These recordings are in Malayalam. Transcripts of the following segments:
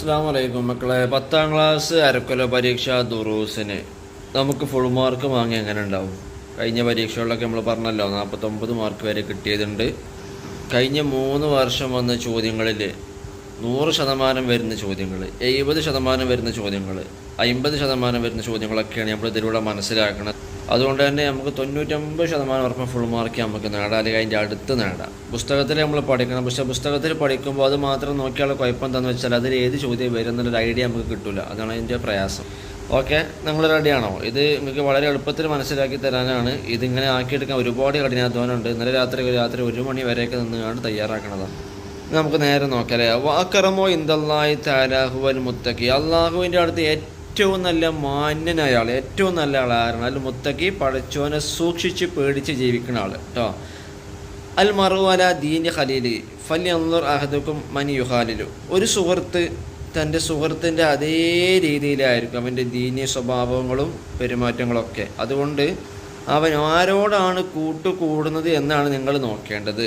അസ്സാം വലൈക്കും മക്കളെ. പത്താം ക്ലാസ് അരക്കൊല പരീക്ഷ ദുറൂസിന്. നമുക്ക് ഫുൾ മാർക്ക് വാങ്ങി എങ്ങനെ ഉണ്ടാവും? കഴിഞ്ഞ പരീക്ഷകളിലൊക്കെ നമ്മൾ പറഞ്ഞല്ലോ നാൽപ്പത്തൊമ്പത് മാർക്ക് വരെ കിട്ടിയതുണ്ട്. കഴിഞ്ഞ മൂന്ന് വർഷം വന്ന ചോദ്യങ്ങളിൽ നൂറ് ശതമാനം വരുന്ന ചോദ്യങ്ങൾ എഴുപത് ശതമാനം വരുന്ന ചോദ്യങ്ങൾ അമ്പത് ശതമാനം വരുന്ന ചോദ്യങ്ങളൊക്കെയാണ് നമ്മൾ ഇതിലൂടെ മനസ്സിലാക്കുന്നത് അതുകൊണ്ട് തന്നെ നമുക്ക് തൊണ്ണൂറ്റൊമ്പത് ശതമാനം ഉറപ്പ് ഫുൾ മാർക്ക് നമുക്ക് നേടാം. അല്ലെങ്കിൽ അതിന്റെ അടുത്ത് നേടാം. പുസ്തകത്തിൽ നമ്മൾ പഠിക്കണം. പക്ഷേ പുസ്തകത്തിൽ പഠിക്കുമ്പോൾ അത് മാത്രം നോക്കിയാൽ കുഴപ്പം എന്താണെന്ന് വെച്ചാൽ അതിൽ ഏത് ചോദ്യം വരും എന്നുള്ളൊരു ഐഡിയ നമുക്ക് കിട്ടില്ല അതാണ് അതിന്റെ പ്രയാസം. ഓക്കെ നിങ്ങൾ റെഡിയാണോ ഇത് നിങ്ങൾക്ക് വളരെ എളുപ്പത്തിൽ മനസ്സിലാക്കി തരാനാണ്. ഇതിങ്ങനെ ആക്കിയെടുക്കാൻ ഒരുപാട് കഠിനാധ്വാനമുണ്ട്. ഇന്നലെ രാത്രി രാത്രി ഒരു മണി വരെയൊക്കെ നിന്നുകൊണ്ട് തയ്യാറാക്കണതാണ്. നമുക്ക് നേരെ നോക്കല്ലേ വാക്കറമോ ഇന്ദല്ലായി താലാഹുവൽ മുത്തക്കി അള്ളാഹുവിന്റെ അടുത്ത് ഏറ്റവും നല്ല മാന്യനായ ആൾ ഏറ്റവും നല്ല ആളായിരുന്നു അൽ മുത്തക്കി പടച്ചോനെ സൂക്ഷിച്ച് പേടിച്ച് ജീവിക്കുന്ന ആൾ കേട്ടോ അൽ മറുവല ദീന് ഖലീലി ഫലി അന്നുർ അഹദുക്കും മനി യുഹാലിലു ഒരു സുഹൃത്ത് തന്റെ സുഹൃത്തിന്റെ അതേ രീതിയിലായിരിക്കും അവന്റെ ദീനീയ സ്വഭാവങ്ങളും പെരുമാറ്റങ്ങളൊക്കെ. അതുകൊണ്ട് അവൻ ആരോടാണ് കൂട്ടുകൂടുന്നത് എന്നാണ് നിങ്ങൾ നോക്കേണ്ടത്.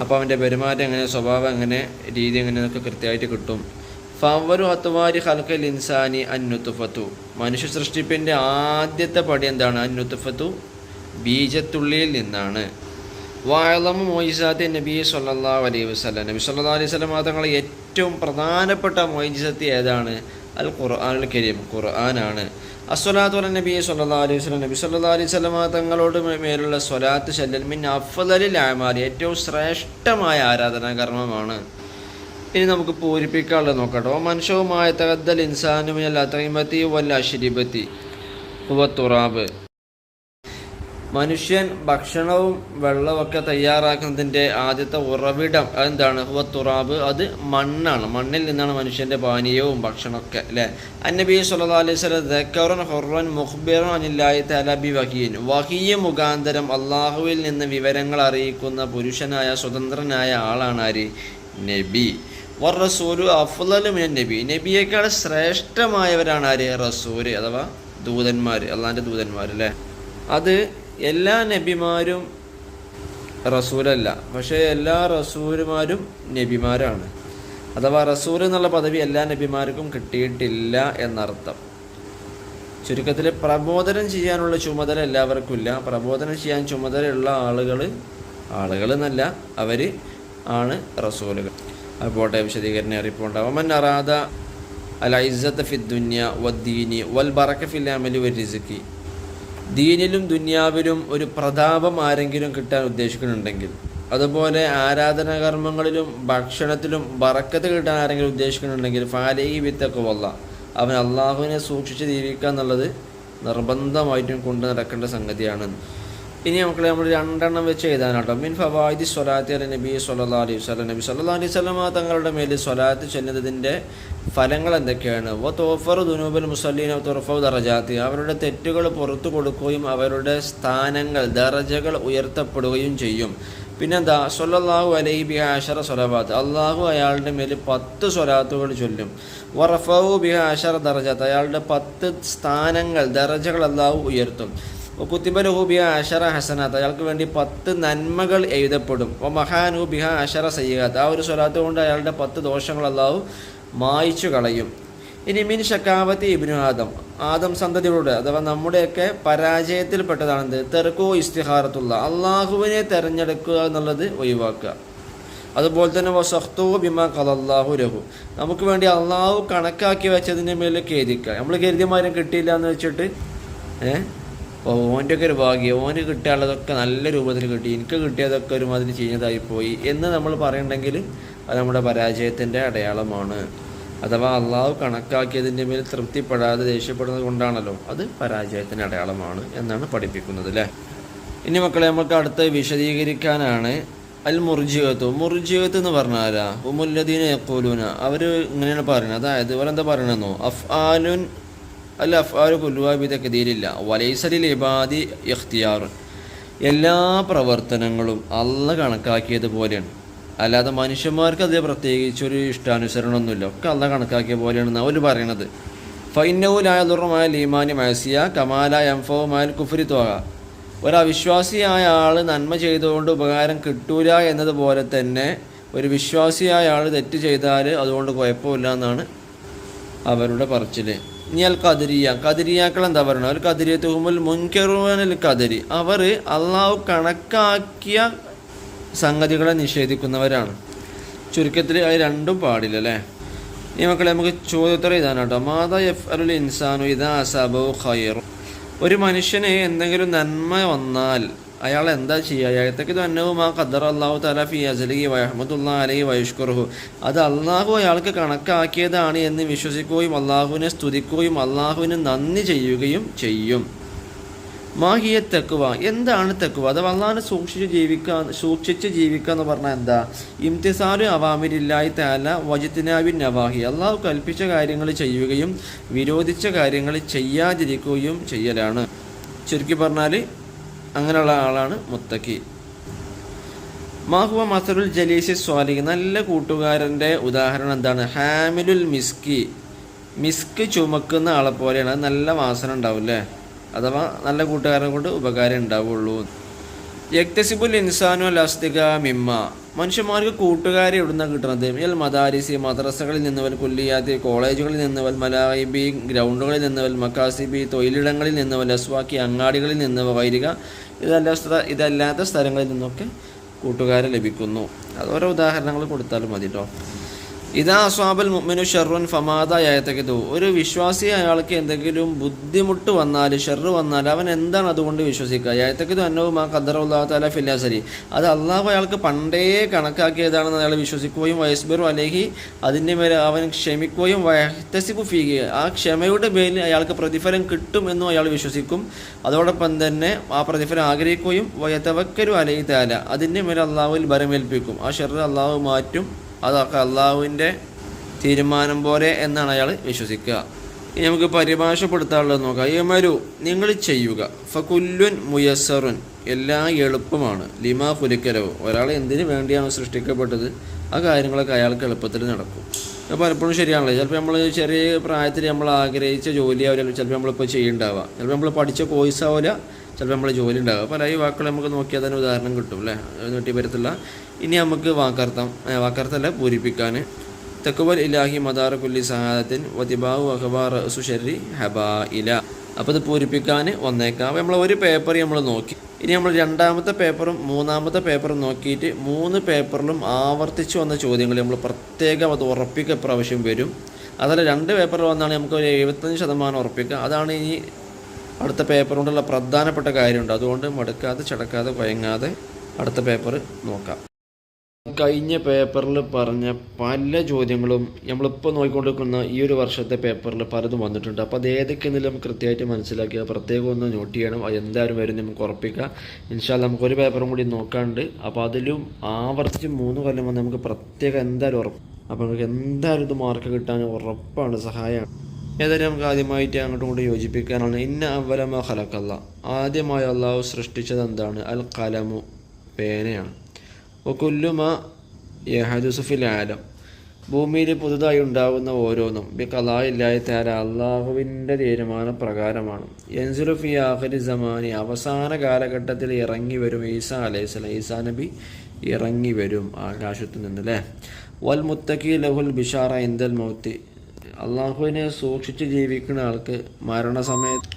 അപ്പോൾ അവന്റെ പെരുമാറ്റം എങ്ങനെ സ്വഭാവം എങ്ങനെ രീതി എങ്ങനെ എന്നൊക്കെ കൃത്യമായിട്ട് കിട്ടും. ഫവറു അത്വാരി ഹൽക്കൽ ഇൻസാനി അന്നുത്തുഫത്തു. മനുഷ്യ സൃഷ്ടിപ്പിന്റെ ആദ്യത്തെ പടി എന്താണ്? അന്നുത്തുഫത്തു ബീജത്തുള്ളിയിൽ നിന്നാണ്. വഅലമു മൊയ്സാത്തി നബി സല്ലാ അലൈഹി വസ്ലം നബി സല്ലാ അലൈഹി സ്വലം തങ്ങളെ ഏറ്റവും പ്രധാനപ്പെട്ട മൊയ്സത്തി ഏതാണ്? അൽ ഖുർആാനുൽ കരീം. ഖുർആനാണ്. അസ്വലാത്തു നബി സല്ലാ അലൈഹി വസ്ലം നബി സല്ലാ അലൈഹി സ്വലമ തങ്ങളോട് മേലുള്ള സ്വലാത്ത് ശല്യൻ മിൻ അഫ്ദലിൽ ആമാരി ഏറ്റവും ശ്രേഷ്ഠമായ ആരാധനാ കർമ്മമാണ് ഇനി നമുക്ക് പൂരിപ്പിക്കാനുള്ളത് നോക്കട്ടോ. മനുഷ്യവുമായ തകദ്ദൽ ഇൻസാനുമല്ല തൈമത്തി വല്ല അഷിരിബത്തി തുറാബ്. മനുഷ്യൻ ഭക്ഷണവും വെള്ളമൊക്കെ തയ്യാറാക്കുന്നതിന്റെ ആദ്യത്തെ ഉറവിടം അതെന്താണ്? ഹുവ തുറാബ്. അത് മണ്ണാണ്. മണ്ണിൽ നിന്നാണ് മനുഷ്യന്റെ പാനീയവും ഭക്ഷണമൊക്കെ അല്ലേ? അന്നബി സല്ലാ അലൈഹി സ്വലം ദക്കറൻ ഹൊറൻ മുഖ്ബിറൻ അനില്ലായി തലബി വഹീൻ. വഹിയ മുഖാന്തരം അള്ളാഹുവിൽ നിന്ന് വിവരങ്ങൾ അറിയിക്കുന്ന പുരുഷനായ സ്വതന്ത്രനായ ആളാണ് ആര്? നബി. വർ റസൂലു അഫ്ലലു നബി. നബിയേക്കാൾ ശ്രേഷ്ഠമായവരാണ് ആര്? റസൂൽ അഥവാ ദൂതന്മാർ അള്ളാന്റെ ദൂതന്മാർ അല്ലേ? അത് എല്ലാ നബിമാരും റസൂലല്ല. പക്ഷേ എല്ലാ റസൂലുമാരും നബിമാരാണ്. അഥവാ റസൂൽ എന്നുള്ള പദവി എല്ലാ നബിമാർക്കും കിട്ടിയിട്ടില്ല എന്നർത്ഥം. ചുരുക്കത്തിൽ പ്രബോധനം ചെയ്യാനുള്ള ചുമതല എല്ലാവർക്കും ഇല്ല. പ്രബോധനം ചെയ്യാൻ ചുമതലയുള്ള ആളുകൾ ആളുകൾ എന്നല്ല അവർ ആണ് റസൂലുകൾ. അപ്പോട്ടെ വിശദീകരണ അറിയിപ്പുണ്ടാവും. മൻ അറാദ അൽ ഐസത്ത് ഫി ദുന്യ വദ്ദീനി വൽ ബറക്ക ഫിൽ അമലി വൽ ദീനിലും ദുന്യാവിലും ഒരു പ്രതാപം ആരെങ്കിലും കിട്ടാൻ ഉദ്ദേശിക്കുന്നുണ്ടെങ്കിൽ അതുപോലെ ആരാധനാകർമ്മങ്ങളിലും ഭക്ഷണത്തിലും ബറക്കത്ത് കിട്ടാൻ ആരെങ്കിലും ഉദ്ദേശിക്കുന്നുണ്ടെങ്കിൽ ഫാലേഹി വിത്തൊക്കെ വല്ല അവൻ അള്ളാഹുവിനെ സൂക്ഷിച്ച് ജീവിക്കുക എന്നുള്ളത് നിർബന്ധമായിട്ടും കൊണ്ടു നടക്കേണ്ട സംഗതിയാണ് ഇനി നമുക്ക് നമ്മൾ രണ്ടെണ്ണം വെച്ച് എഴുതാനാട്ടോ മിൻ ഫവാദി സ്വലാത്തി അല നബി സല്ലാ അലൈഹി വസ്ലം നബി സല്ലാ അലൈഹി സ്വലമ തങ്ങളുടെ മേൽ സ്വലാത്ത് ചെല്ലുന്നതിന്റെ ഫലങ്ങൾ എന്തൊക്കെയാണ്? വ തോഫർ ദുനൂബൽ മുസല്ലീന തുറഫു ദറജാത്തി. അവരുടെ തെറ്റുകൾ പുറത്തു കൊടുക്കുകയും അവരുടെ സ്ഥാനങ്ങൾ ദറജകൾ ഉയർത്തപ്പെടുകയും ചെയ്യും. പിന്നെന്താ? സൊല്ലാഹു അലൈഹി ബിഹ അഷറ സ്വലവാത്ത്. അള്ളാഹു അയാളുടെ മേൽ പത്ത് സ്വലാത്തുകൾ ചൊല്ലും. വറഫു ബിഹ ആഷറ ദറജാത്ത്. അയാളുടെ പത്ത് സ്ഥാനങ്ങൾ ദറജകൾ അള്ളാഹു ഉയർത്തും. കുത്തിബലഹു ബിഹ അഷറ ഹസനാത്ത്. അയാൾക്ക് വേണ്ടി പത്ത് നന്മകൾ എഴുതപ്പെടും. ഒ മഹാനു ബിഹ അഷറ സയ്യാത്ത് ആ ഒരു സ്വലാത്ത് കൊണ്ട് അയാളുടെ പത്ത് ദോഷങ്ങൾ അള്ളാഹു മായിച്ചു കളയും. ഇനി മിൻ ഷക്കാവത്തി ഇബിനു ആദം. ആദം സന്തതികളുടെ അഥവാ നമ്മുടെയൊക്കെ പരാജയത്തിൽപ്പെട്ടതാണെന്ത്? തെർക്കോ ഇസ്തിഹാറത്തുള്ള. അള്ളാഹുവിനെ തിരഞ്ഞെടുക്കുക എന്നുള്ളത് ഒഴിവാക്കുക. അതുപോലെ തന്നെ വസഖ്തോ ബിമ കലല്ലാഹു രഹു നമുക്ക് വേണ്ടി അള്ളാഹു കണക്കാക്കി വെച്ചതിന്റെ മേലെ ഖേദിക്കുക. നമ്മൾ കരുതിയമാരും കിട്ടിയില്ല എന്ന് വെച്ചിട്ട് ഏഹ് അപ്പോൾ ഓന്റെ ഒരു ഭാഗ്യം. ഓന് കിട്ടാനുള്ളതൊക്കെ നല്ല രൂപത്തിൽ കിട്ടി. എനിക്ക് കിട്ടിയതൊക്കെ ഒരു മതിന് ചെയ്യുന്നതായി പോയി എന്ന് നമ്മൾ പറയുന്നുണ്ടെങ്കിൽ അത് നമ്മുടെ പരാജയത്തിന്റെ അടയാളമാണ്. അഥവാ അള്ളാഹു കണക്കാക്കിയതിന്റെ മേൽ തൃപ്തിപ്പെടാതെ ദേഷ്യപ്പെടുന്നത് കൊണ്ടാണല്ലോ അത് പരാജയത്തിന്റെ അടയാളമാണ് എന്നാണ് പഠിപ്പിക്കുന്നത് അല്ലേ ഇനി മക്കളെ നമുക്ക് അടുത്ത് വിശദീകരിക്കാനാണ് അൽ മുർജിയത്ത് മുർജിയത്ത് എന്ന് പറഞ്ഞാലാ ഉമുല്ലദീന യക്കൂലൂന അവർ ഇങ്ങനെയാണ് പറയുന്നത്. അതായത് ഇവരെന്താ പറയണമെന്നോ അഫ്ആലുൻ അല്ല അഫ്ആലു കുല്ലുവാബിതക്കതീരില്ല വലൈസലിൽ ഇബാദി ഇഖ്തിയാർ. എല്ലാ പ്രവർത്തനങ്ങളും അല്ല കണക്കാക്കിയതുപോലെയാണ് അല്ലാതെ മനുഷ്യന്മാർക്ക് അത് പ്രത്യേകിച്ച് ഒരു ഇഷ്ടാനുസരണമൊന്നുമില്ല. ഒക്കെ അല്ല കണക്കാക്കിയ പോലെയാണെന്ന് അവർ പറയണത്. ഫൈനവുലായ ദുർമായ ലീമാനി മയസിയ കമാല എംഫവുമായ കുഫരി തോക ഒരവിശ്വാസിയായ ആൾ നന്മ ചെയ്തുകൊണ്ട് ഉപകാരം കിട്ടൂല എന്നതുപോലെ തന്നെ ഒരു വിശ്വാസിയായ ആൾ തെറ്റ് ചെയ്താൽ അതുകൊണ്ട് കുഴപ്പമില്ല എന്നാണ് അവരുടെ പറച്ചിൽ ഇനി അൽ കതിരിയ കതിരിയാക്കൾ എന്താ പറയുന്നത്? ഒരു കതിരിയ തുഹുമുൽ മുൻകെറുവനിൽ കതിരി അവർ അള്ളാഹു കണക്കാക്കിയ സംഗതികളെ നിഷേധിക്കുന്നവരാണ്. ചുരുക്കത്തിൽ അത് രണ്ടും പാടില്ല അല്ലേ? ഈ മക്കളെ നമുക്ക് ചോദ്യോത്തരം ഇതാണ് കേട്ടോ. മാതാ എഫ് അലുൽ ഇൻസാനു ഇതാ അസബു ഖൈർ ഒരു മനുഷ്യന് എന്തെങ്കിലും നന്മ വന്നാൽ അയാൾ എന്താ ചെയ്യുക? അയാളത്തേക്ക് തന്നവും ആ ഖദർ അള്ളാഹു തല ഫി അസലി വഹമ്മദുല്ലാ അലൈ വൈഷ്കുറുഹു അത് അള്ളാഹു അയാൾക്ക് കണക്കാക്കിയതാണ് എന്ന് വിശ്വസിക്കുകയും അള്ളാഹുവിനെ സ്തുതിക്കുകയും അള്ളാഹുവിന് നന്ദി ചെയ്യുകയും ചെയ്യും. മാഹിയ തെക്കുവ എന്താണ് തെക്കുവ അത് അള്ളാഹിനെ സൂക്ഷിച്ച് ജീവിക്കുക സൂക്ഷിച്ച് ജീവിക്കുക എന്ന് പറഞ്ഞാൽ എന്താ? ഇംതിസാലു അവാമിരില്ലായി താല വജിത്തിനാബിൻ നവാഹി. അള്ളാഹു കൽപ്പിച്ച കാര്യങ്ങൾ ചെയ്യുകയും വിരോധിച്ച കാര്യങ്ങൾ ചെയ്യാതിരിക്കുകയും ചെയ്യലാണ്. ചുരുക്കി പറഞ്ഞാൽ അങ്ങനെയുള്ള ആളാണ് മുത്തക്കി. മാഹുവ മസറുൽ ജലീസി സ്വാലി നല്ല കൂട്ടുകാരന്റെ ഉദാഹരണം എന്താണ്? ഹാമിലുൽ മിസ്കി. മിസ്ക് ചുമക്കുന്ന ആളെ പോലെയാണ്. അത് നല്ല വാസന ഉണ്ടാവും അല്ലേ അഥവാ നല്ല കൂട്ടുകാരനെ കൊണ്ട് ഉപകാരം ഉണ്ടാവുള്ളൂ. യക്തസിബുൽ ഇൻസാനു അസ്തിക മിമ്മ. മനുഷ്യന്മാർക്ക് കൂട്ടുകാരെ എവിടുന്ന കിട്ടുന്നത് എൽ മദാരിസി മദ്രസകളിൽ നിന്നവൽ കുല്ലിയാത്തി കോളേജുകളിൽ നിന്നവൽ മലായിബി ഗ്രൗണ്ടുകളിൽ നിന്നവൽ മക്കാസിബി തൊഴിലിടങ്ങളിൽ നിന്നവൽ അസ്വാക്കി അങ്ങാടികളിൽ നിന്നവ വൈരിക ഇതല്ല ഇതല്ലാത്ത സ്ഥലങ്ങളിൽ നിന്നൊക്കെ കൂട്ടുകാരെ ലഭിക്കുന്നു. അത് ഓരോ ഉദാഹരണങ്ങൾ കൊടുത്താലും മതി കേട്ടോ ഇതാ അസ്വാബൽ മുഅ്മിനു ഷെറുൻ ഫമാദ ആയത്തക്കിതു ഒരു വിശ്വാസി അയാൾക്ക് എന്തെങ്കിലും ബുദ്ധിമുട്ട് വന്നാൽ ഷെറ് വന്നാൽ അവൻ എന്താണ് അതുകൊണ്ട് വിശ്വസിക്കുക? ആയത്തക്കിതു അന്നവും ആ ഖദർ അള്ളാഹു താല ഫില്ലാസരി അത് അള്ളാഹു അയാൾക്ക് പണ്ടേ കണക്കാക്കിയതാണെന്ന് അയാൾ വിശ്വസിക്കുകയും വയസ്ബിറു അലഹി അതിന്റെ മേലെ അവൻ ക്ഷമിക്കുകയും വയത്തസിബു ഫീകി ആ ക്ഷമയുടെ പേരിൽ അയാൾക്ക് പ്രതിഫലം കിട്ടും എന്നും അയാൾ വിശ്വസിക്കും. അതോടൊപ്പം തന്നെ ആ പ്രതിഫലം ആഗ്രഹിക്കുകയും വയത്തവക്കരു അലഹി താല അതിന്റെ മേലെ അള്ളാഹുവിൽ ബരമേൽപ്പിക്കും ആ ഷെറ് അള്ളാഹു മാറ്റും. അതൊക്കെ അള്ളാഹുവിന്റെ തീരുമാനം പോലെ എന്നാണ് അയാൾ വിശ്വസിക്കുക. ഇനി നമുക്ക് പരിഭാഷപ്പെടുത്താനുള്ളത് നോക്കാം. യമരു നിങ്ങൾ ചെയ്യുക. ഫകുല്ലുൻ മുയസ്സറുൻ. എല്ലാം എളുപ്പമാണ്. ലിമ പുലിക്കലവ് ഒരാൾ എന്തിനു വേണ്ടിയാണ് സൃഷ്ടിക്കപ്പെട്ടത്? ആ കാര്യങ്ങളൊക്കെ അയാൾക്ക് എളുപ്പത്തിൽ നടക്കും. പലപ്പോഴും ശരിയാണല്ലോ. ചിലപ്പോൾ നമ്മൾ ചെറിയ പ്രായത്തിൽ നമ്മൾ ആഗ്രഹിച്ച ജോലി ആവില്ല. ചിലപ്പോൾ നമ്മളിപ്പോൾ ചെയ്യുന്നുണ്ടാവുക ചിലപ്പോൾ നമ്മൾ പഠിച്ച കോഴ്സ് ആവില്ല. ചിലപ്പോൾ നമ്മൾ ജോലി ഉണ്ടാകും അപ്പോൾ ഈ വാക്കുകൾ നമുക്ക് നോക്കിയാൽ തന്നെ ഉദാഹരണം കിട്ടും അല്ലേ? നോട്ടി വരത്തില്ല. ഇനി നമുക്ക് വാക്കർത്ഥം വാക്കർത്ഥം വാക്കർത്ഥമല്ല പൂരിപ്പിക്കാൻ തെക്കുവൽ ഇലാഹി മദാർ കുല്ലി സഹാദത്തിൻ വതിബാവു അഖബാർ സുഷരി ഹബാ ഇല അപ്പോൾ ഇത് പൂരിപ്പിക്കാൻ വന്നേക്കാം. അപ്പോൾ നമ്മൾ ഒരു പേപ്പർ നമ്മൾ നോക്കി. ഇനി നമ്മൾ രണ്ടാമത്തെ പേപ്പറും മൂന്നാമത്തെ പേപ്പറും നോക്കിയിട്ട് മൂന്ന് പേപ്പറിലും ആവർത്തിച്ച് വന്ന ചോദ്യങ്ങൾ നമ്മൾ പ്രത്യേകം അത് ഉറപ്പിക്കുക പ്രാവശ്യം വരും. അതല്ല രണ്ട് പേപ്പറിൽ വന്നാണ് നമുക്ക് ഒരു എഴുപത്തഞ്ച് ശതമാനം ഉറപ്പിക്കുക അതാണ് ഇനി അടുത്ത പേപ്പർ കൊണ്ടുള്ള പ്രധാനപ്പെട്ട കാര്യമുണ്ട്. അതുകൊണ്ട് മടുക്കാതെ ചടക്കാതെ വയങ്ങാതെ അടുത്ത പേപ്പർ നോക്കാം. കഴിഞ്ഞ പേപ്പറിൽ പറഞ്ഞ പല ചോദ്യങ്ങളും നമ്മളിപ്പോൾ നോക്കിക്കൊണ്ടിരിക്കുന്ന ഈ ഒരു വർഷത്തെ പേപ്പറിൽ പലതും വന്നിട്ടുണ്ട്. അപ്പോൾ അത് ഏതൊക്കെയെങ്കിലും കൃത്യമായിട്ട് മനസ്സിലാക്കുക. പ്രത്യേകം ഒന്ന് നോട്ട് ചെയ്യണം. അത് എന്തായാലും വരും നമുക്ക് ഉറപ്പിക്കാം. ഇൻഷാല്ല നമുക്കൊരു പേപ്പറും കൂടി നോക്കാണ്ട്. അപ്പോൾ അതിലും ആവർത്തിച്ച് മൂന്ന് കൊല്ലം വന്ന് നമുക്ക് പ്രത്യേകം എന്തായാലും ഉറപ്പ് അപ്പോൾ നമുക്ക് എന്തായാലും ഇത് മാർക്ക് കിട്ടാൻ ഉറപ്പാണ്. സഹായമാണ്. ഏതായാലും നമുക്ക് ആദ്യമായിട്ട് അങ്ങോട്ടും ഇങ്ങോട്ടും യോജിപ്പിക്കാനാണ് ഇന്ന അവലമ ഹലക്കല്ല ആദ്യമായി അള്ളാഹു സൃഷ്ടിച്ചത് എന്താണ്? അൽ കലമു പേനയാണ് ഒക്കുല്ലുമ യഹദുസുഫിൽ ആലം. ഭൂമിയിൽ പുതുതായി ഉണ്ടാകുന്ന ഓരോന്നും ബി കലായില്ലായി തേര അള്ളാഹുവിന്റെ തീരുമാന പ്രകാരമാണ് യൻസുലുഫി ആഹരി സമാനി അവസാന കാലഘട്ടത്തിൽ ഇറങ്ങി വരും ഈസാ അലൈഹിസ്സലാം ഈസാ നബി ഇറങ്ങി വരും ആകാശത്തു നിന്ന് അല്ലേ? വൽ മുത്തക്കി ലഹുൽ ബിഷാറ ഇന്ദൽ മൗത്തി. അള്ളാഹുവിനെ സൂക്ഷിച്ച് ജീവിക്കുന്ന ആൾക്ക് മരണസമയത്ത്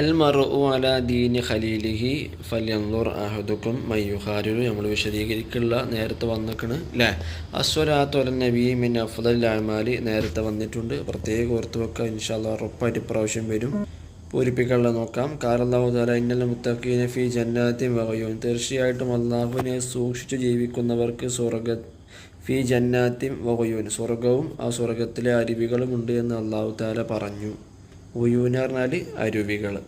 അൽ മറു അല ദീനി ഖലീലിഹി ഫല്യൻലുർ അഹദുക്കും മയ്യുഹാരിലു നമ്മൾ വിശദീകരിക്കുള്ള നേരത്തെ വന്നിക്കണ് അല്ലേ അസ്വലാത്തു അല നബി മിൻ അഫ്ദൽ അമാലി നേരത്തെ വന്നിട്ടുണ്ട്. പ്രത്യേകം ഓർത്ത് വെക്കുക ഇൻഷാല്ല ഉറപ്പായിട്ട് പ്രാവശ്യം വരും. പൂരിപ്പിക്കാനുള്ള നോക്കാം. കാരണം താല ഇന്നലെ മുത്തഖീന ഫി ജന്നാത്തിൻ വകയും തീർച്ചയായിട്ടും അള്ളാഹുവിനെ സൂക്ഷിച്ചു ജീവിക്കുന്നവർക്ക് സ്വർഗ ഫി ജന്നാത്തിം വകയൂൻ. സ്വർഗവും ആ സ്വർഗത്തിലെ അരുവികളും ഉണ്ട് എന്ന് അള്ളാഹു താല പറഞ്ഞു. ഉയൂന് പറഞ്ഞാൽ അരുവികൾ.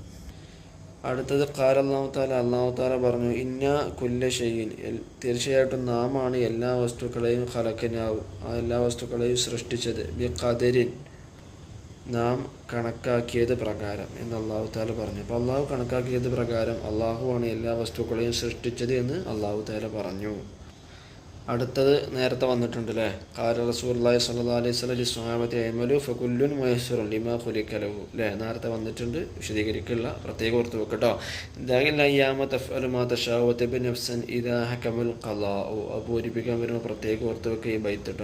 അടുത്തത് കാല അള്ളാഹു താല അള്ളാഹു താല പറഞ്ഞു ഇന്ന കുല്ല ഷെയ്യിൻ തീർച്ചയായിട്ടും നാമാണ് എല്ലാ വസ്തുക്കളെയും ഹലക്കനാവും ആ എല്ലാ വസ്തുക്കളെയും സൃഷ്ടിച്ചത്. ബി ഖദരിൻ. നാം കണക്കാക്കിയത് പ്രകാരം എന്ന് അള്ളാഹു താല പറഞ്ഞു. അപ്പോൾ അള്ളാഹു കണക്കാക്കിയത് പ്രകാരം അള്ളാഹുവാണ് എല്ലാ വസ്തുക്കളെയും സൃഷ്ടിച്ചത് എന്ന് അള്ളാഹു താല പറഞ്ഞു. അടുത്തത് നേരത്തെ വന്നിട്ടുണ്ട് അല്ലേ കാല റസൂർലായി സല്ലാ അലൈഹി സ്വലി സ്വാമത്തി അയ്മലു ഫുല്ലുൻ മഹേശ്വരം ലിമാ ഹുലിക്കലവു അല്ലേ നേരത്തെ വന്നിട്ടുണ്ട്. വിശദീകരിക്കില്ല പ്രത്യേകം ഓർത്ത് വെക്കട്ടോ. പൂരിപ്പിക്കാൻ വരുമ്പോൾ പ്രത്യേകം ഓർത്ത് വെക്കുക ഈ ബൈത്ത്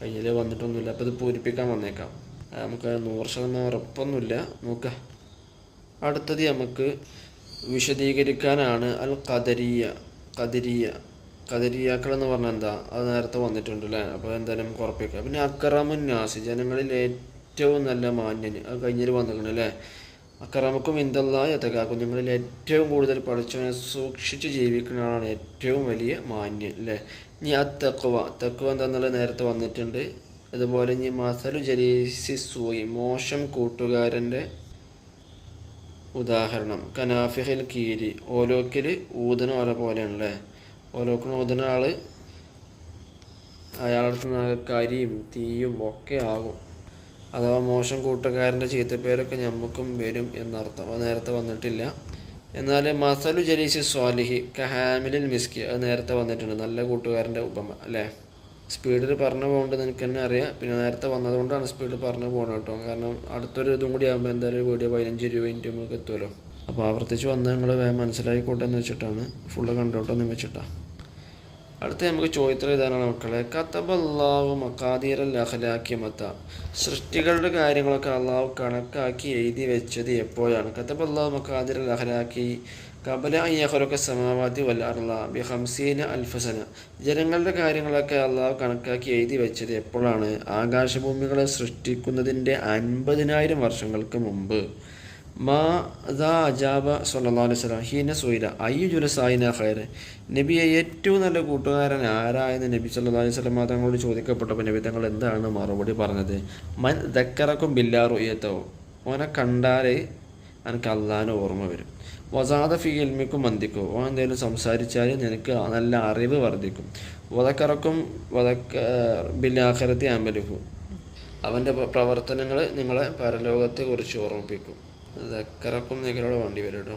കയ്യിൽ വന്നിട്ടൊന്നുമില്ല. അപ്പോൾ ഇത് പൂരിപ്പിക്കാൻ വന്നേക്കാം. നമുക്ക് നൂറ് ശതമാനം ഉറപ്പൊന്നുമില്ല. നോക്കാം. അടുത്തത് നമുക്ക് വിശദീകരിക്കാനാണ് അൽ കദരിയ ഖദരിയ. ഖദരിയാക്കൾ എന്ന് പറഞ്ഞാൽ എന്താ അത് നേരത്തെ വന്നിട്ടുണ്ട് അല്ലേ അപ്പോൾ എന്തായാലും നമുക്ക് ഉറപ്പിക്കാം. പിന്നെ അക്കറാമുൻ നാസി ജനങ്ങളിൽ ഏറ്റവും നല്ല മാന്യന്. അത് കഴിഞ്ഞിട്ട് വന്നിട്ടുണ്ട് അല്ലേ? അക്കറാമക്കും ഇന്ദല്ലാ യത്തക്കാക്കും നിങ്ങളിൽ ഏറ്റവും കൂടുതൽ പഠിച്ചവനെ സൂക്ഷിച്ച് ജീവിക്കുന്ന ആളാണ് ഏറ്റവും വലിയ മാന്യൻ അല്ലേ? ഇനി ആ തക്കുവ തക്കുവ എന്താണെന്നുള്ളത് നേരത്തെ വന്നിട്ടുണ്ട്. അതുപോലെ ഇനി മസലു ജലീസി സൂയി മോശം കൂട്ടുകാരന്റെ ഉദാഹരണം. കനാഫിഹൽ കീരി. ഓലോക്കിൽ ഊതന ഓല പോലെയാണല്ലേ? ഓലോക്കിന് ഓതുന്ന ആൾ അയാളടുത്ത് കരിയും തീയും ഒക്കെ ആകും. അഥവാ മോശം കൂട്ടുകാരന്റെ ചീത്തപ്പേരൊക്കെ ഞമ്മക്കും വരും എന്നർത്ഥം. അത് നേരത്തെ വന്നിട്ടില്ല. എന്നാൽ മസലു ജലീസി സ്വാലിഹി കഹാമിലിൽ മിസ്കി. അത് നേരത്തെ വന്നിട്ടുണ്ട്. നല്ല കൂട്ടുകാരന്റെ ഉപമ അല്ലേ? സ്പീഡിൽ പറഞ്ഞു പോകേണ്ടത് എനിക്ക് തന്നെ അറിയാം. പിന്നെ നേരത്തെ വന്നതുകൊണ്ടാണ് സ്പീഡിൽ പറഞ്ഞു പോകുന്നത് കേട്ടോ. കാരണം അടുത്തൊരു ഇതും കൂടി ആകുമ്പോൾ എന്തായാലും വീഡിയോ പതിനഞ്ച് രൂപ മിനിറ്റ് നമുക്ക് എത്തുമല്ലോ അപ്പോൾ ആവർത്തിച്ച് വന്ന് നിങ്ങൾ മനസ്സിലായിക്കോട്ടെ എന്ന് വെച്ചിട്ടാണ്. ഫുള്ള് കണ്ടോട്ടെന്ന് വെച്ചിട്ടാണ് അടുത്ത നമുക്ക് ചോദ്യത്തിൽ ഇതാണ് മക്കളെ കത്തബല്ലാഹു മക്കാദീറൽ അഖലാക്കി മത്ത സൃഷ്ടികളുടെ കാര്യങ്ങളൊക്കെ അള്ളാഹു കണക്കാക്കി എഴുതി വെച്ചത് എപ്പോഴാണ്? കത്തബല്ലാഹു മക്കാദീറൽ അഖലാക്കി കബല അയ്യഹറൊക്കെ സമാവാതി വല്ല അർല ബി ഹംസീന അൽഫസന. ജനങ്ങളുടെ കാര്യങ്ങളൊക്കെ അള്ളാഹു കണക്കാക്കി എഴുതി വെച്ചത് എപ്പോഴാണ്? ആകാശഭൂമികളെ സൃഷ്ടിക്കുന്നതിന്റെ അൻപതിനായിരം വർഷങ്ങൾക്ക് മുമ്പ്. മാ ദാ അജാബ സല്ലല്ലാഹു അലൈഹി വസല്ലം ഹീന അയ്യു ജുലസായിന ഖൈർ നബിയെ ഏറ്റവും നല്ല കൂട്ടുകാരൻ ആരായെന്ന് നബി സല്ലാ അലൈഹി വസല്ലം തങ്ങളോട് ചോദിക്കപ്പെട്ടപ്പോൾ നബി തങ്ങൾ എന്താണ് മറുപടി പറഞ്ഞത്? മൻ ദക്കറക്കും ബില്ലാറു ഏത്തോ ഓനെ കണ്ടാലേ എനിക്ക് അള്ളാഹിന് ഓർമ്മ വരും. വസാദ ഫി എൽമിക്കും മന്ദിക്കും ഓ എന്തെങ്കിലും സംസാരിച്ചാൽ നിനക്ക് നല്ല അറിവ് വർദ്ധിക്കും. വതക്കറക്കും വതക്ക ബില്ലാഖരത്തെ അമ്പലിക്കും അവന്റെ പ്രവർത്തനങ്ങൾ നിങ്ങളെ പരലോകത്തെ കുറിച്ച് ഓർമ്മിപ്പിക്കും. ദക്കറക്കും നിങ്ങളോട് വേണ്ടി വരും കേട്ടോ.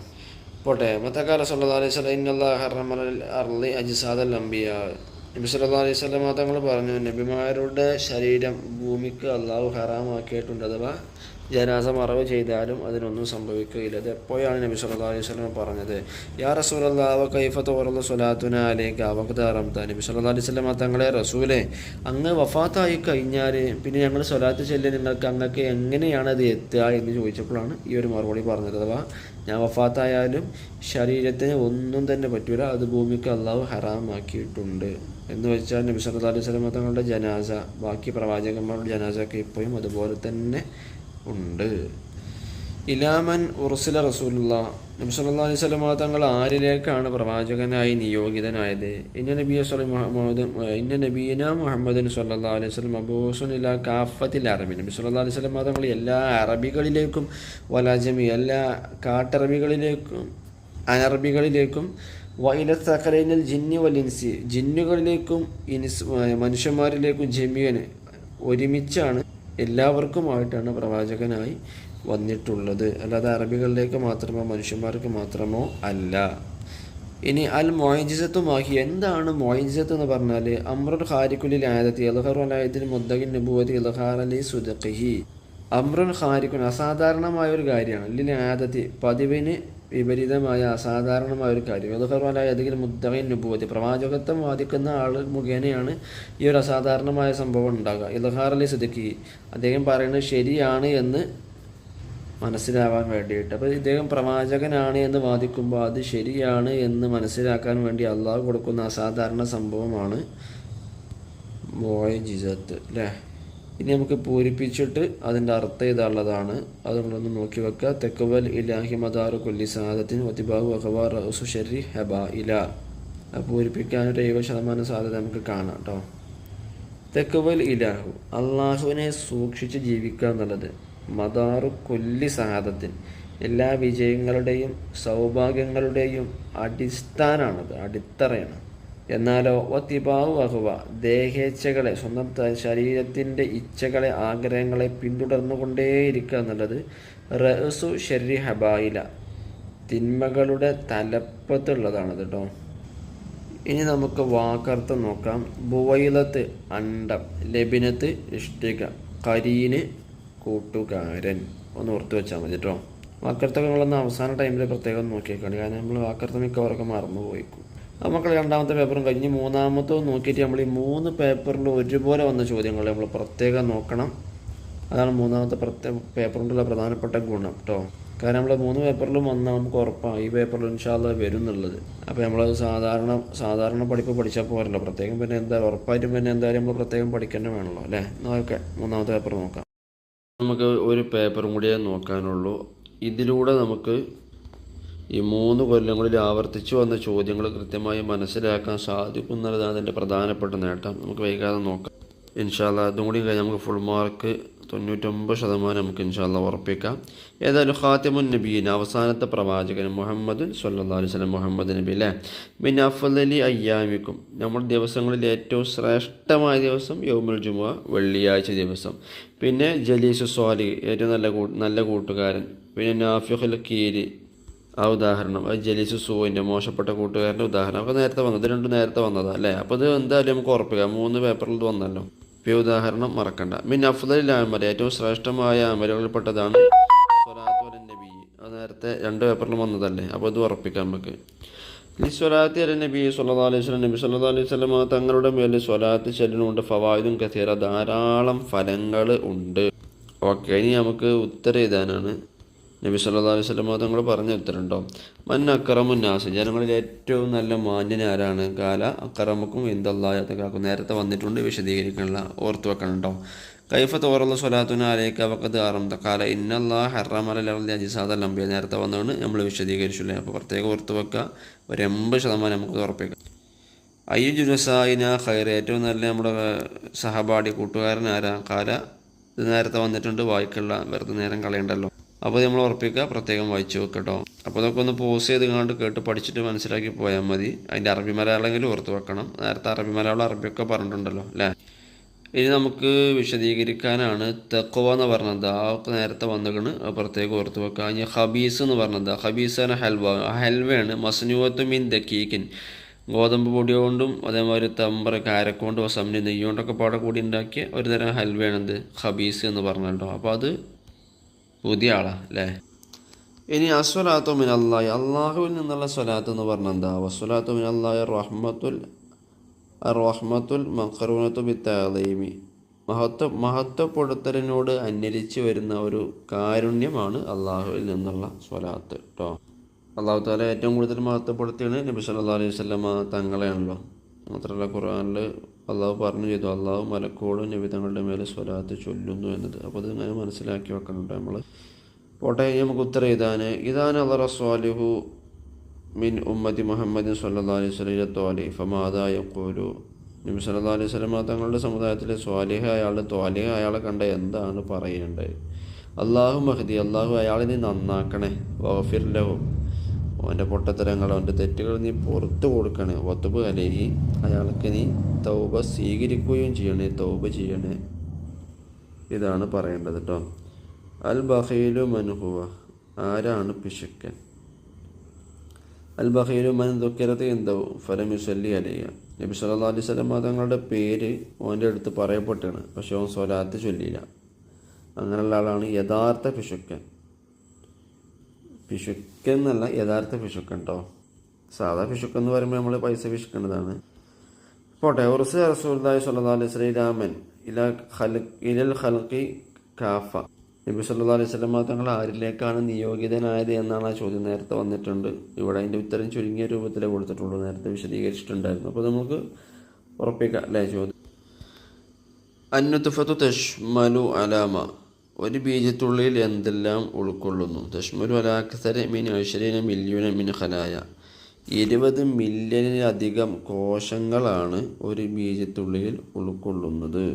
പോട്ടെ മത്തക്കാല സല്ലാ അലൈഹി സ്വലം ഇന്നല്ല ഹർമൽ അർലി അജിസാദൽ അംബിയ. നബി സല്ലാ അലൈഹി സ്വലം തങ്ങൾ പറഞ്ഞു നബിമാരുടെ ശരീരം ഭൂമിക്ക് അള്ളാഹു ഹറാമാക്കിയിട്ടുണ്ട് അഥവാ ജനാസ മറവ് ചെയ്താലും അതിനൊന്നും സംഭവിക്കുകയില്ല. അത് എപ്പോഴാണ് നബി സല്ലാ അലൈഹി സ്വലം പറഞ്ഞത്? യാ റസൂലല്ലാവ കൈഫ തോറുള്ള സ്വലാത്തുന അലേക്ക് അവക്താറംത നബി സല്ലാ അലൈഹി സ്വലം തങ്ങളെ റസൂലെ അങ്ങ് വഫാത്തായി കഴിഞ്ഞാൽ പിന്നെ ഞങ്ങൾ സ്വലാത്ത് ചെല്ലി നിങ്ങൾക്ക് അങ്ങക്ക് എങ്ങനെയാണ് അത് എത്തുക എന്ന് ചോദിച്ചപ്പോഴാണ് ഈ ഒരു മറുപടി പറഞ്ഞത്. അഥവാ ഞാൻ വഫാത്തായാലും ശരീരത്തിന് ഒന്നും തന്നെ പറ്റൂല അത് ഭൂമിക്ക് അള്ളാഹു ഹറാമാക്കിയിട്ടുണ്ട്. എന്ന് വെച്ചാൽ നബി സല്ലല്ലാഹു അലൈഹി വസല്ലം തങ്ങളുടെ ജനാസ ബാക്കി പ്രവാചകന്മാരുടെ ജനാസ ഒക്കെ ഇപ്പോഴും അതുപോലെ തന്നെ ഉണ്ട്. ഇലാമൻ ഉർസില റസൂലുള്ള. നബി അലൈഹി തങ്ങൾ ആരിലേക്കാണ് പ്രവാചകനായി നിയോഗിതനായത്? ഇന്ന നബിയ മുഹമ്മദ് ഇന്ന നബീന മുഹമ്മദ് സല്ലാ അലൈഹി സ്വലം അബൂസുൻ കാഫത്തിൽ അറബി. നബി സല്ലാ അലൈഹി വസല്ലം തങ്ങൾ എല്ലാ അറബികളിലേക്കും വലാജമി എല്ലാ കാട്ടറബികളിലേക്കും അനറബികളിലേക്കും വൈല സഖലൈനൽ ജിന്നി വലിൻസി ജിന്നുകളിലേക്കും ഇൻസ് മനുഷ്യന്മാരിലേക്കും ജമിയന് ഒരുമിച്ചാണ് എല്ലാവർക്കുമായിട്ടാണ് പ്രവാചകനായി വന്നിട്ടുള്ളത്. അല്ലാതെ അറബികളിലേക്ക് മാത്രമോ മനുഷ്യന്മാർക്ക് മാത്രമോ അല്ല. ഇനി അൽ മൊയ്ജിസത്തുമാഹി എന്താണ് മോയിൻജിസത്ത് എന്ന് പറഞ്ഞാൽ അമ്രുൽ ഖാരിഖുലിൽ ആയതത്തി ഇലഹറു അലായത്തിന് മുദ്ദകിൻ നബുവതി ഇലഹാർ അലി സുദഖി അമ്രുൽ ഖാരിഖുൻ അസാധാരണമായ ഒരു കാര്യമാണ്. ലിൽ ആദത്തി പതിവിന് വിപരീതമായ അസാധാരണമായ ഒരു കാര്യം. ഇലഹറുലായ ഏതെങ്കിലും മുദ്ദകിൻ നുബുവതി പ്രവാചകത്വം വാദിക്കുന്ന ആൾ മുഖേനയാണ് ഈ ഒരു അസാധാരണമായ സംഭവം ഉണ്ടാകുക. ഇലഹാർ അലി സിദ്ദിഖി അദ്ദേഹം പറയുന്നത് ശരിയാണ് എന്ന് മനസ്സിലാവാൻ വേണ്ടിയിട്ട്. അപ്പോൾ ഇദ്ദേഹം പ്രവാചകനാണ് എന്ന് വാദിക്കുമ്പോൾ അത് ശരിയാണ് എന്ന് മനസ്സിലാക്കാൻ വേണ്ടി അള്ളാഹു കൊടുക്കുന്ന അസാധാരണ സംഭവമാണ് ബോയ് ജിസത്ത് അല്ലേ? ഇനി നമുക്ക് പൂരിപ്പിച്ചിട്ട് അതിന്റെ അർത്ഥം ഇതുള്ളതാണ് അതുകൊണ്ടൊന്ന് നോക്കി വെക്കുക. തെക്കുവൽ ഇലാഹി മദാറു കൊല്ലി സാദത്തിന് ഒത്തിബാഹു അഖബാർ റൗസു ഷെറി ഹബ ഇല പൂരിപ്പിക്കാനൊരു എഴുപത് ശതമാനം സാധ്യത നമുക്ക് കാണാം കേട്ടോ. തെക്കുവൽ ഇലാഹു. അള്ളാഹുവിനെ സൂക്ഷിച്ച് ജീവിക്കുക എന്നുള്ളത്. മദാറു കൊല്ലി സാദത്തിന് എല്ലാ വിജയങ്ങളുടെയും സൗഭാഗ്യങ്ങളുടെയും അടിസ്ഥാനമാണത്. അടിത്തറയാണ്. എന്നാലോ ഒത്തിബാവു അഹുവ. ദേഹേച്ഛകളെ സ്വന്തം ശരീരത്തിന്റെ ഇച്ഛകളെ ആഗ്രഹങ്ങളെ പിന്തുടർന്നുകൊണ്ടേയിരിക്കുക എന്നുള്ളത് റസു ഷെരി ഹബായില. തിന്മകളുടെ തലപ്പത്തുള്ളതാണ് കേട്ടോ ഇനി നമുക്ക് വാക്കർത്ഥം നോക്കാം. ബുവൈലത്ത് അണ്ടം. ലബിനത്ത് ഇഷ്ടിക. കരീന് കൂട്ടുകാരൻ. ഒന്ന് ഓർത്ത് വെച്ചാൽ മതി കേട്ടോ വാക്കർത്ഥമൊക്കെ നിങ്ങളൊന്ന് അവസാന ടൈമിൽ പ്രത്യേകം നോക്കിയേക്കാണ്. കാരണം നമ്മൾ വാക്കർത്ഥം മിക്കവരൊക്കെ മറന്നു പോയിക്കും മക്കൾ രണ്ടാമത്തെ പേപ്പറും കഴിഞ്ഞ് മൂന്നാമത്തതും നോക്കിയിട്ട് നമ്മൾ ഈ മൂന്ന് പേപ്പറിൽ ഒരുപോലെ വന്ന ചോദ്യങ്ങൾ നമ്മൾ പ്രത്യേകം നോക്കണം. അതാണ് മൂന്നാമത്തെ പ്രത്യേക കൊണ്ടുള്ള പ്രധാനപ്പെട്ട ഗുണം കേട്ടോ കാരണം നമ്മൾ മൂന്ന് പേപ്പറിലും വന്നാൽ നമുക്ക് ഉറപ്പാണ് ഈ പേപ്പറിൽ ഇൻഷാല്ല വരും എന്നുള്ളത് അപ്പോൾ നമ്മൾ സാധാരണ സാധാരണ പഠിപ്പ് പഠിച്ചാൽ പോരല്ലോ. പ്രത്യേകം പിന്നെ എന്താ ഉറപ്പായിട്ടും പിന്നെ എന്തായാലും നമ്മൾ പ്രത്യേകം പഠിക്കേണ്ട വേണമല്ലോ അല്ലേ? ഓക്കെ മൂന്നാമത്തെ പേപ്പർ നോക്കാം. നമുക്ക് ഒരു പേപ്പറും കൂടിയേ നോക്കാനുള്ളൂ. ഇതിലൂടെ നമുക്ക് ഈ മൂന്ന് കൊല്ലങ്ങളിൽ ആവർത്തിച്ചു വന്ന ചോദ്യങ്ങൾ കൃത്യമായി മനസ്സിലാക്കാൻ സാധിക്കുന്നതാണ് അതിന്റെ പ്രധാനപ്പെട്ട നേട്ടം. നമുക്ക് വൈകാതെ നോക്കാം. ഇൻഷാല്ല അതും കൂടി കഴിഞ്ഞാൽ നമുക്ക് ഫുൾ മാർക്ക് തൊണ്ണൂറ്റൊമ്പത് ശതമാനം നമുക്ക് ഇൻഷാല്ല ഉറപ്പിക്കാം. ഏതായാലും ഖാത്തിമുൻ നബീൻ അവസാനത്തെ പ്രവാചകൻ മുഹമ്മദ് സല്ലാ അലൈഹി സ്വലം മുഹമ്മദ് നബി അല്ലേ? പിന്നെ അഫലി അയ്യാമിക്കും. നമ്മുടെ ദിവസങ്ങളിൽ ഏറ്റവും ശ്രേഷ്ഠമായ ദിവസം യൗമുൽ ജുമ വെള്ളിയാഴ്ച ദിവസം. പിന്നെ ജലീസ് സ്വാലി ഏറ്റവും നല്ല നല്ല കൂട്ടുകാരൻ. പിന്നെ നാഫിഖുൽ കീരി ആ ഉദാഹരണം. അത് ജലീസ് സൂവിന്റെ മോശപ്പെട്ട കൂട്ടുകാരന്റെ ഉദാഹരണം. അപ്പോൾ നേരത്തെ വന്നത് രണ്ടും നേരത്തെ വന്നതാണ് അല്ലേ? അപ്പോൾ ഇത് എന്തായാലും നമുക്ക് ഉറപ്പിക്കാം. മൂന്ന് പേപ്പറിൽ ഇത് വന്നല്ലോ. ഇപ്പോൾ ഉദാഹരണം മറക്കണ്ട. മിൻ അഫ്ദലി ആമര ഏറ്റവും ശ്രേഷ്ഠമായ ആമരകളിൽപ്പെട്ടതാണ് സ്വലാത്തു നബി. അത് നേരത്തെ രണ്ട് പേപ്പറിലും വന്നതല്ലേ? അപ്പോൾ ഇത് ഉറപ്പിക്കാം നമുക്ക്. ഈ സ്വലാത്തി അല നബി സല്ലാ അലൈഹി സ്വലം നബി സല്ലാ അലൈഹി സ്വലം തങ്ങളുടെ മേലിൽ സ്വലാത്ത് ചെല്ലിനുണ്ട് ഫവായുദും കസീറ. ധാരാളം ഫലങ്ങൾ ഉണ്ട്. ഓക്കെ ഇനി നമുക്ക് ഉത്തരം എഴുതാനാണ്. നബി സല്ലാ അലൈഹി സ്വലമ തങ്ങൾ പറഞ്ഞു ഉത്തരണ്ടോ മൻ അക്കറമുന്നാസ് ജനങ്ങളിൽ ഏറ്റവും നല്ല മാന്യൻ ആരാണ്? കാല അക്കറമക്കും എന്തല്ലാക്കും നേരത്തെ വന്നിട്ടുണ്ട് വിശദീകരിക്കാനുള്ള ഓർത്തു വെക്കണുണ്ടോ? കൈഫ തോറുള്ള സ്വലാത്തുന ആലേക്ക് അവക്കത് ആറം കാല ഇന്നല്ലാ ഹറാമലി അജിസാദ ലംബിയ നേരത്തെ വന്നതാണ് നമ്മൾ വിശദീകരിച്ചില്ലേ. അപ്പോൾ പ്രത്യേകം ഓർത്തു വെക്കുക. ഒരു എൺപത് ശതമാനം നമുക്ക് ഉറപ്പിക്കാം. അയ്യു ജുനസായിന ഖൈർ ഏറ്റവും നല്ല നമ്മുടെ സഹപാഠി കൂട്ടുകാരൻ ആരാ? കാല ഇത് നേരത്തെ വന്നിട്ടുണ്ട്. വായിക്കുള്ള വെറുതെ നേരം കളയണ്ടല്ലോ. അപ്പോൾ നമ്മൾ ഉറപ്പിക്കുക പ്രത്യേകം വായിച്ചു വെക്കട്ടോ. അപ്പോൾ അതൊക്കെ ഒന്ന് പോസ് ചെയ്ത് കണ്ട് കേട്ട് പഠിച്ചിട്ട് മനസ്സിലാക്കി പോയാൽ മതി. അതിന്റെ അറബി മലയാളമെങ്കിലും ഓർത്ത് വെക്കണം. നേരത്തെ അറബി മലയാളം അറബിയൊക്കെ പറഞ്ഞിട്ടുണ്ടല്ലോ അല്ലേ? ഇനി നമുക്ക് വിശദീകരിക്കാനാണ് തെക്കുവ എന്ന് പറഞ്ഞത്. ആ നേരത്തെ വന്നിക്കണ്. പ്രത്യേകം ഓർത്ത് വെക്കുക. ഇനി ഹബീസ് എന്ന് പറഞ്ഞത്. ഹബീസ് ആണ് ഹൽവ. ആ ഹൽവയാണ് മസ്നുവത്ത് മീൻ ദക്കീക്കിൻ ഗോതമ്പ് പൊടി കൊണ്ടും അതേമാതിരി തമ്പർ കാരക്കൊണ്ടും സമനി നെയ്യ് കൊണ്ടൊക്കെ പാടെ കൂടി ഉണ്ടാക്കിയ ഒരു തരം ഹൽവയാണിത്. ഹബീസ് എന്ന് പറഞ്ഞല്ലോ. അപ്പോൾ അത് പുതിയ ആളാണ് അല്ലേ? ഇനി അസ്വലാത്തു മിൻ അള്ളാഹി അള്ളാഹുവിൽ നിന്നുള്ള സ്വലാത്ത് എന്ന് പറഞ്ഞാൽ എന്താ? വസ്വലാത്തു മിൻ അള്ളാഹി റഹ്മത്തുൽ റഹ്മത്തുൽ മഖറൂനത്തു ബിത്തീമി മഹത്വ മഹത്വപ്പെടുത്തലിനോട് അന്വരിച്ച് വരുന്ന ഒരു കാരുണ്യമാണ് അള്ളാഹുവിൽ നിന്നുള്ള സ്വലാത്ത് കേട്ടോ അള്ളാഹു താല ഏറ്റവും കൂടുതൽ മഹത്വപ്പെടുത്തിയാണ് നബി സല്ലാ അലൈഹി സ്വലമ തങ്ങളെയാണല്ലോ. മാത്രമല്ല ഖുർആനിൽ അള്ളാഹു പറഞ്ഞു ചെയ്തു. അള്ളാഹു മലക്കോടും നബി തങ്ങളുടെ മേലെ സ്വലാത്ത് ചൊല്ലുന്നു എന്നത്. അപ്പോൾ അത് ഇങ്ങനെ മനസ്സിലാക്കി വെക്കുന്നുണ്ട് നമ്മൾ പോട്ടെ നമുക്ക് ഉത്തരം ഇതാണ് ഇതാണ് അള്ളാഹ് റസ്വാലിഹു മിൻ ഉമ്മതി മുഹമ്മദ് സല്ലാ അലൈഹി സ്വലീലെ തോലി ഫമാദായ കോലു നബി സല്ലാ അലൈഹി സ്വലമ തങ്ങളുടെ സമുദായത്തിലെ സ്വാലിഹ അയാളുടെ തോലിഹ അയാളെ കണ്ട എന്താണ് പറയേണ്ടത്? അള്ളാഹു മഹദി അള്ളാഹു അയാളിനെ നന്നാക്കണേ. വഫിർ ലഹു. അവന്റെ പൊട്ടത്തരങ്ങൾ അവന്റെ തെറ്റുകൾ നീ പുറത്തു കൊടുക്കണേ. വത്തുബ് അലേഹി അയാൾക്ക് നീ തൗബ സ്വീകരിക്കുകയും ചെയ്യണേ തൗബ ചെയ്യണേ. ഇതാണ് പറയേണ്ടത് കേട്ടോ അൽ ബഹീലു മനുഹുവ ആരാണ് പിശുക്കൻ? അൽ ബഹീലു മൻ ദുഃഖരത് എന്തോ? ഫലമുസല്ലി അലയ്യ നബി സല്ലാ അലൈഹി സ്വലം തങ്ങളുടെ പേര് ഓന്റെ അടുത്ത് പറയപ്പെട്ടാണ്. പക്ഷെ അവൻ സ്വലാത്ത് ചൊല്ലിയില്ല. അങ്ങനെയുള്ള ആളാണ് യഥാർത്ഥ പിശുക്കൻ. പിശുക്കൻ എന്നല്ല യഥാർത്ഥ പിശുക്കൻ കേട്ടോ സാധാ പിശുക്കെന്ന് പറയുമ്പോൾ നമ്മൾ പൈസ പിശുക്കേണ്ടതാണ്. പോട്ടെ ഉറുസ് റസൂല്ലായി സല്ലാ അലൈഹി ഇല ഇലൽ ഹൽക്കി കാഫ. നബി സല്ലാ അലൈഹി സ്വലമ തങ്ങൾ ആരിലേക്കാണ് നിയോഗിതനായത് എന്നാണ് ആ ചോദ്യം നേരത്തെ വന്നിട്ടുണ്ട്. ഇവിടെ അതിന്റെ ഉത്തരം ചുരുങ്ങിയ രൂപത്തിലേ കൊടുത്തിട്ടുള്ളൂ നേരത്തെ വിശദീകരിച്ചിട്ടുണ്ടായിരുന്നു. അപ്പോൾ നമുക്ക് ഉറപ്പിക്കാം അല്ലേ ചോദ്യം? അന്നുത്തുഫത്തു തഷ്മലു അലാമ. ഒരു ബീജത്തുള്ളിൽ എന്തെല്ലാം ഉൾക്കൊള്ളുന്നു? ദശ്മുരു അലാക്സര മിൻ അശ്വരീന മില്യന മിൻ ഖലായ. ഇരുപത് മില്യണിലധികം കോശങ്ങളാണ് ഒരു ബീജത്തുള്ളിയിൽ ഉൾക്കൊള്ളുന്നത്.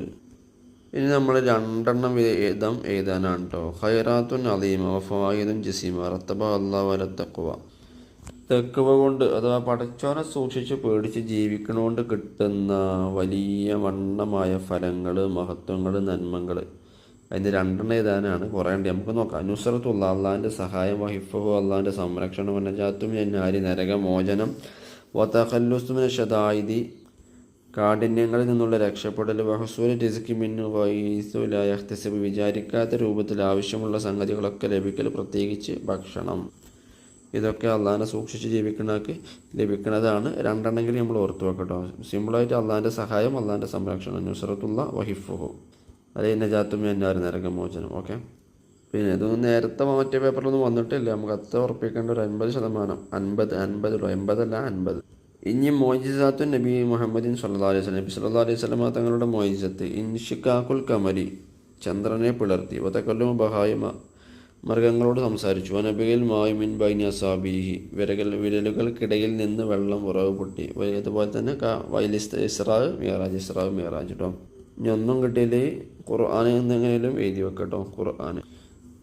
ഇനി നമ്മൾ രണ്ടെണ്ണം എഴുതാം എഴുതാനാണ് കേട്ടോ ഹൈറാത്തുൻ അലീമ വഫായുദും ജസീമ. റത്തബ അള്ളാഹ് വല തക്കുവ തെക്കുവ കൊണ്ട് അഥവാ പടച്ചോനെ സൂക്ഷിച്ച് പേടിച്ച് ജീവിക്കണോണ്ട് കിട്ടുന്ന വലിയ വണ്ണമായ ഫലങ്ങൾ മഹത്വങ്ങൾ നന്മകൾ അതിന് രണ്ടെണ്ണം കുറേ നമുക്ക് നോക്കാം. നുസറത്തുള്ള അള്ളാഹിന്റെ സഹായം വഹിഫഹു അള്ളാഹിന്റെ സംരക്ഷണം വനജാത്തും ഞാരി നരകമോചനം വത്തഖല്ലുസ്തുമിന് ഷദായിദി കാഠിന്യങ്ങളിൽ നിന്നുള്ള രക്ഷപ്പെടൽ വഹസൂല രിസ്കി മിന്നു വൈസുലയഹ്തസിബ് വിചാരിക്കാത്ത രൂപത്തിൽ ആവശ്യമുള്ള സംഗതികളൊക്കെ ലഭിക്കൽ പ്രത്യേകിച്ച് ഭക്ഷണം. ഇതൊക്കെ അള്ളാഹിനെ സൂക്ഷിച്ച് ജീവിക്കണക്ക് ലഭിക്കുന്നതാണ് രണ്ടെണ്ണെങ്കിലും നമ്മൾ ഓർത്തു വെക്കട്ടോ. സിമ്പിളായിട്ട് അള്ളാഹിന്റെ സഹായം അള്ളാഹിന്റെ സംരക്ഷണം. നുസറത്തുള്ള വഹിഫുഹു. അല്ലെ നജാത്തും എന്നാറ് നരകമോചനം ഓക്കെ പിന്നെ ഇതൊന്നും നേരത്തെ മറ്റേ പേപ്പറിലൊന്നും വന്നിട്ടില്ല. നമുക്ക് അത്ര ഉറപ്പിക്കേണ്ട ഒരു അൻപത് ശതമാനം അൻപത് അൻപത് എൺപതല്ല അൻപത്. ഇനി മോജിസാത്തു നബി മുഹമ്മദിൻ സല്ലാ അലൈഹി സ്വലം നബി സല്ലാ അലൈഹി സ്വലമ തങ്ങളുടെ മോജിസത്ത് ഇൻഷിക്കാക്കുൽ കമരി ചന്ദ്രനെ പിളർത്തി വതക്കല്ലും ബഹായി മൃഗങ്ങളോട് സംസാരിച്ചു. അനബിയിൽ മായുമിൻ ബൈനി അസാബിഹി വിരകൾ വിരലുകൾക്കിടയിൽ നിന്ന് വെള്ളം ഉറവ് പൊട്ടി. അതുപോലെ തന്നെ വൈലിസ് ഇസ്രാവ് മിയറാജ് ഇസ്രാവ് മിയറാജ് കേട്ടോ ഇനി കിട്ടിയില്ല. ഖുർആൻ എന്തെങ്കിലും എഴുതി വെക്കട്ടോ ഖുർആൻ.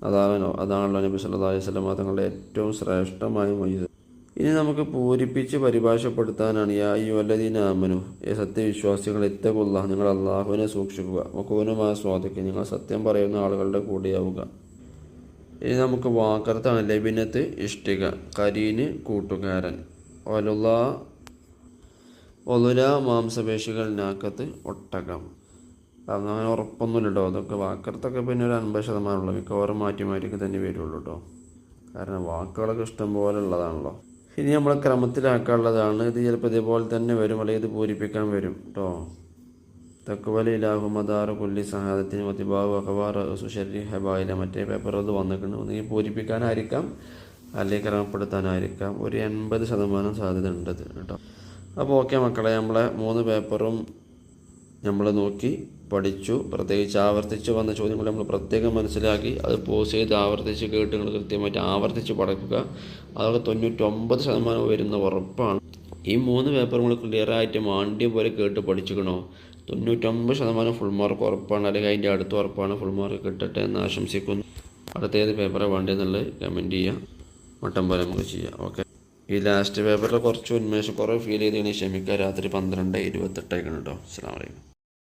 അതാണല്ലോ അതാണല്ലോ നബി സല്ലല്ലാഹു അലൈഹി തങ്ങളുടെ ഏറ്റവും ശ്രേഷ്ഠമായ മൊയ്ത് ഇനി നമുക്ക് പൂരിപ്പിച്ച് പരിഭാഷപ്പെടുത്താനാണ്. യാ ഈ വല്ലദീന ആമനു ഏ സത്യവിശ്വാസികൾ എത്തകൊള്ള നിങ്ങൾ അള്ളാഹുവിനെ സൂക്ഷിക്കുക. മക്കൂനുമായ സ്വാദിക്കുക നിങ്ങൾ സത്യം പറയുന്ന ആളുകളുടെ കൂടെയാവുക. ഇനി നമുക്ക് വാക്കർത്താണ്. ലബിനത്ത് ഇഷ്ടിക കരീന് കൂട്ടുകാരൻ. ഒലുല ഒലുല മാംസപേശികൾ നാക്കത്ത് ഒട്ടകം. അങ്ങനെ ഉറപ്പൊന്നുമില്ല കേട്ടോ അതൊക്കെ വാക്കർത്തൊക്കെ പിന്നെ ഒരു അൻപത് ശതമാനമുള്ളൂ. മിക്കവാറും മാറ്റി മാറ്റിയൊക്കെ തന്നെ വരുള്ളൂ കേട്ടോ. കാരണം വാക്കുകളൊക്കെ ഇഷ്ടം പോലെ ഉള്ളതാണല്ലോ. ഇനി നമ്മൾ ക്രമത്തിലാക്കാനുള്ളതാണ്. ഇത് ചിലപ്പോൾ ഇതേപോലെ തന്നെ വരും അല്ലെങ്കിൽ ഇത് പൂരിപ്പിക്കാൻ വരും കേട്ടോ. തക്കുവല ഇലാഹു മദാറ് കൊല്ലി സഹാദത്തിന് മതിബാവ് അഖബാർ സുഷരി ഹബായില മറ്റേ പേപ്പർ അത് വന്നിട്ടുണ്ട്. ഒന്നുകിൽ പൂരിപ്പിക്കാനായിരിക്കാം അല്ലെങ്കിൽ ക്രമപ്പെടുത്താനായിരിക്കാം. ഒരു എൺപത് ശതമാനം സാധ്യത ഉണ്ട് കേട്ടോ. അപ്പോൾ ഓക്കെ മക്കളെ നമ്മളെ മൂന്ന് പേപ്പറും നമ്മൾ നോക്കി പഠിച്ചു പ്രത്യേകിച്ച് ആവർത്തിച്ച് വന്ന ചോദ്യങ്ങൾ നമ്മൾ പ്രത്യേകം മനസ്സിലാക്കി അത് പോസ് ചെയ്ത് ആവർത്തിച്ച് കേട്ട് നിങ്ങൾ കൃത്യമായിട്ട് ആവർത്തിച്ച് പഠിക്കുക. അതൊക്കെ തൊണ്ണൂറ്റൊമ്പത് ശതമാനം വരുന്ന ഉറപ്പാണ്. ഈ മൂന്ന് പേപ്പർ നമ്മൾ ക്ലിയർ ആയിട്ട് മാണ്ടിയ പോലെ കേട്ട് പഠിച്ചിക്കണോ? തൊണ്ണൂറ്റൊമ്പത് ശതമാനം ഫുൾ മാർക്ക് ഉറപ്പാണ്. അല്ലെങ്കിൽ അതിന്റെ അടുത്ത ഉറപ്പാണ്. ഫുൾ മാർക്ക് കിട്ടട്ടെ എന്ന് ആശംസിക്കുന്നു. അടുത്ത ഏത് പേപ്പറാണ് വേണ്ടതെന്നുള്ളത് കമന്റ് ചെയ്യുക. മട്ടം പോലെ നമുക്ക് ചെയ്യാം. ഓക്കെ ഈ ലാസ്റ്റ് പേപ്പറിൽ കുറച്ച് ഉന്മേഷം കുറേ ഫീൽ ചെയ്തതിന് ക്ഷമിക്കുക രാത്രി പന്ത്രണ്ട് ഇരുപത്തെട്ടായിക്കണം കേട്ടോ അസ്സാം വലൈക്കും